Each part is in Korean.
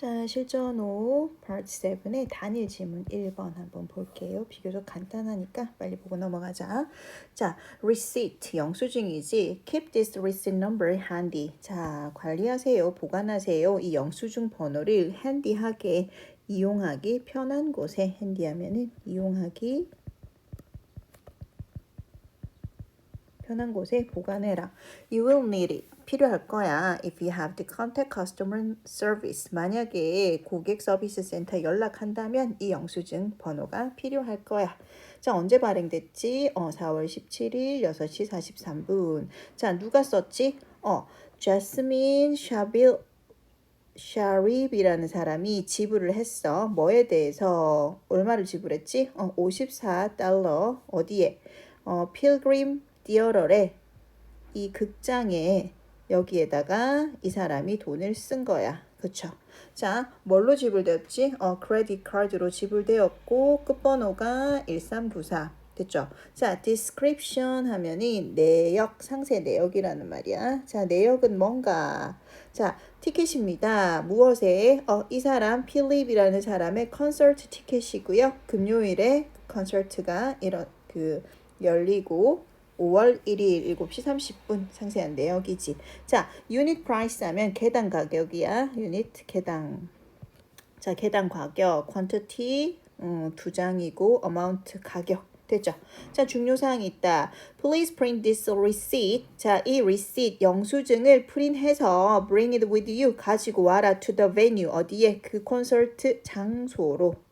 자, 실전 5, part 7의 단일 지문 1번 한번 볼게요. 비교적 간단하니까 빨리 보고 넘어가자. 자, receipt, 영수증이지. Keep this receipt number handy. 자, 관리하세요. 보관하세요. 이 영수증 번호를 handy하게, 이용하기 편한 곳에 handy하면은 이용하기 편한 곳에 보관해라. You will need it. 필요할 거야. If you have to contact customer service. 만약에 고객 서비스 센터 연락한다면 이 영수증 번호가 필요할 거야. 자, 언제 발행됐지? 어, 4월 17일 6시 43분. 자, 누가 썼지? 어, 제스민 샤빌 샤립이라는 사람이 지불을 했어. 뭐에 대해서 얼마를 지불했지? 어, 54달러. 어디에? 어, 필그림 디어럴에 이 극장에 여기에다가 이 사람이 돈을 쓴 거야. 그쵸? 자, 뭘로 지불되었지? 어, 크레딧 카드로 지불되었고 끝번호가 1394. 됐죠? 자, description 하면은 내역, 상세 내역이라는 말이야. 자, 내역은 뭔가? 자, 티켓입니다. 무엇에? 어, 이 사람 필립이라는 사람의 콘서트 티켓이고요. 금요일에 콘서트가 이런 그 열리고 5월 1일 7시 30분 상세한 내역이지. 자, 유닛 프라이스 하면 개당 가격이야. 유닛 개당. 자, 개당 가격, quantity 음, 두 장이고 amount 가격. 됐죠? 자, 중요사항이 있다. Please print this receipt. 자, 이 receipt 영수증을 프린해서 bring it with you 가지고 와라 to the venue 어디에 그 콘서트 장소로.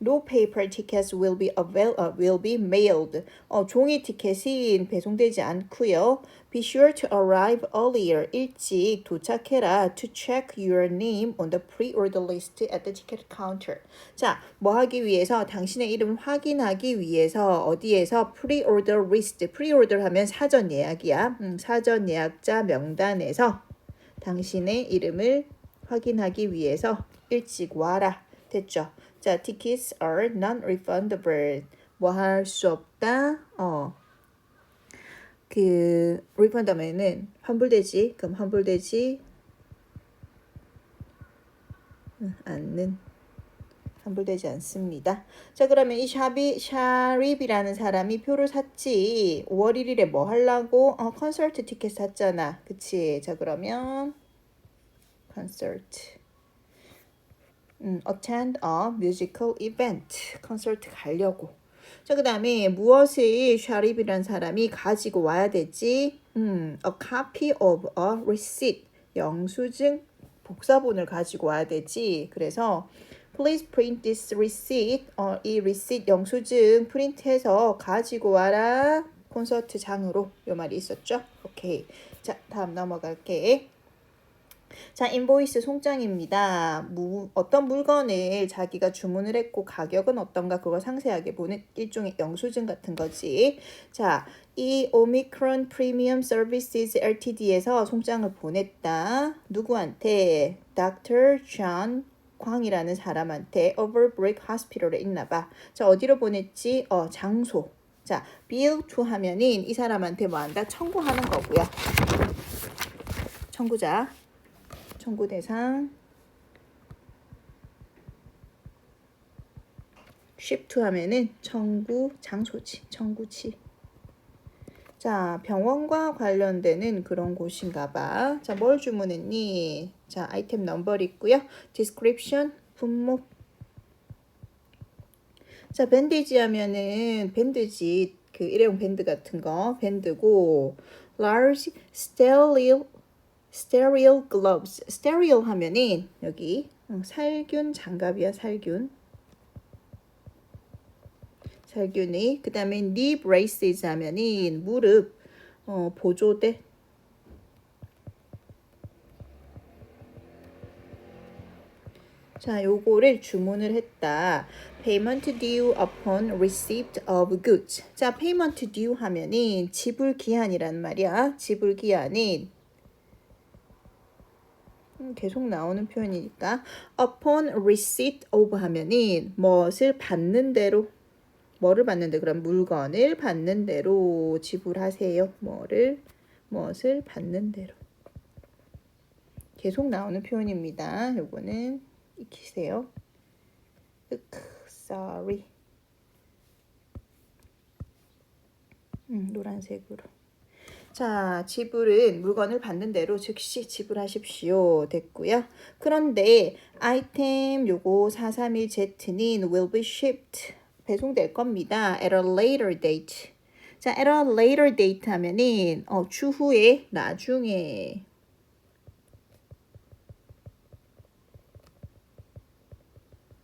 No paper tickets will be avail uh, will be mailed. 어, 종이 티켓이 배송되지 않고요. Be sure to arrive earlier. 일찍 도착해라. To check your name on the pre-order list at the ticket counter. 자, 뭐 하기 위해서 당신의 이름 확인하기 위해서 어디에서 pre-order list. pre-order 하면 사전 예약이야. 음, 사전 예약자 명단에서 당신의 이름을 확인하기 위해서 일찍 와라. 됐죠? 자, tickets are non-refundable. 뭐 할 수 없다. 어. 그 refund 하면은 환불되지. 그럼 환불되지 응, 않는 환불되지 않습니다. 자, 그러면 이 샤비 샤립이라는 사람이 표를 샀지. 5월 1일에 뭐 하려고? 어, 콘서트 티켓 샀잖아. 그치? 자, 그러면 콘서트 음, attend a musical event. 콘서트 가려고. 자, 그 다음에 무엇을 샤립이라는 사람이 가지고 와야 되지? 음, a copy of a receipt. 영수증 복사본을 가지고 와야 되지. 그래서 please print this receipt. 어, 이 receipt 영수증 프린트해서 가지고 와라. 콘서트장으로 요 말이 있었죠? 오케이. 자, 다음 넘어갈게. 자, 인보이스 송장입니다. 무, 어떤 물건을 자기가 주문을 했고 가격은 어떤가 그걸 상세하게 보는 일종의 영수증 같은 거지. 자, 이 오미크론 프리미엄 서비스 LTD에서 송장을 보냈다. 누구한테? Dr. John 광이라는 사람한테 Overbreak Hospital에 있나 봐. 자, 어디로 보냈지? 어, 장소. 자, bill to 하면은 이 사람한테 뭐 한다? 청구하는 거고요. 청구자. 청구 대상 to 하면은 청구 장소지, 청구치. 자, 병원과 관련되는 그런 곳인가 봐. 자, 뭘 주문했니? 자, 아이템 넘버 있고요. description 분목. 자, 밴디지 하면은 밴드지 그 일회용 밴드 같은 거 밴드고 large sterile sterile gloves. sterile 하면은 여기 살균 장갑이야, 살균. 살균이 그 다음에 knee braces 하면은 무릎 어, 보조대. 자, 요거를 주문을 했다. payment due upon receipt of goods. 자, payment due 하면은 지불 기한이란 말이야. 지불 기한은 음, 계속 나오는 표현이니까 upon receipt of 하면은 무엇을 받는 대로 뭐를 받는데 그럼 물건을 받는 대로 지불하세요. 뭐를 무엇을 받는 대로 계속 나오는 표현입니다. 요거는 익히세요. 으크, sorry. 음, 노란색으로. 자, 지불은 물건을 받는 대로 즉시 지불하십시오. 됐고요. 그런데 아이템 요거 431Z는 will be shipped 배송될 겁니다. at a later date. 자, at a later date 하면은 어, 추후에 나중에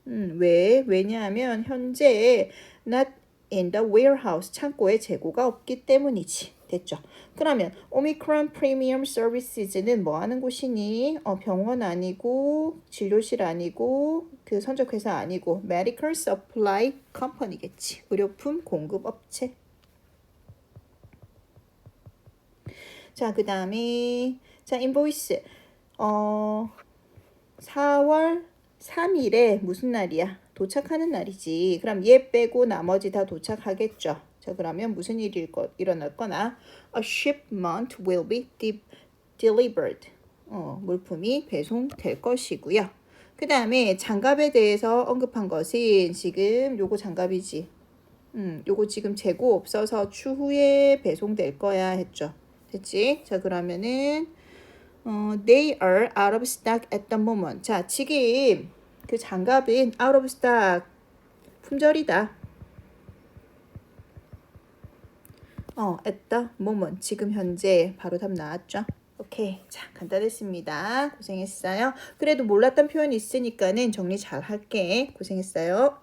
음, 왜? 왜냐하면 현재 not in the warehouse 창고에 재고가 없기 때문이지. 됐죠? 그러면 오미크론 프리미엄 서비스즈는 뭐 하는 곳이니? 어, 병원 아니고 진료실 아니고 그 선적회사 아니고 메디컬 서플라이 컴퍼니겠지. 의료품 공급 업체. 자, 그다음에 자, 인보이스. 어 4월 3일에 무슨 날이야? 도착하는 날이지. 그럼 얘 빼고 나머지 다 도착하겠죠. 자, 그러면 무슨 일이 일어날 거나 a shipment will be de- delivered. 어, 물품이 배송될 것이고요. 그 다음에 장갑에 대해서 언급한 것은 지금 요거 장갑이지. 음, 요거 지금 재고 없어서 추후에 배송될 거야 했죠. 됐지? 자, 그러면은 어, they are out of stock at the moment. 자, 지금 그 장갑은 out of stock 품절이다. 어, at the moment. 지금 현재 바로 답 나왔죠? 오케이. 자, 간단했습니다. 고생했어요. 그래도 몰랐던 표현이 있으니까는 정리 잘 할게. 고생했어요.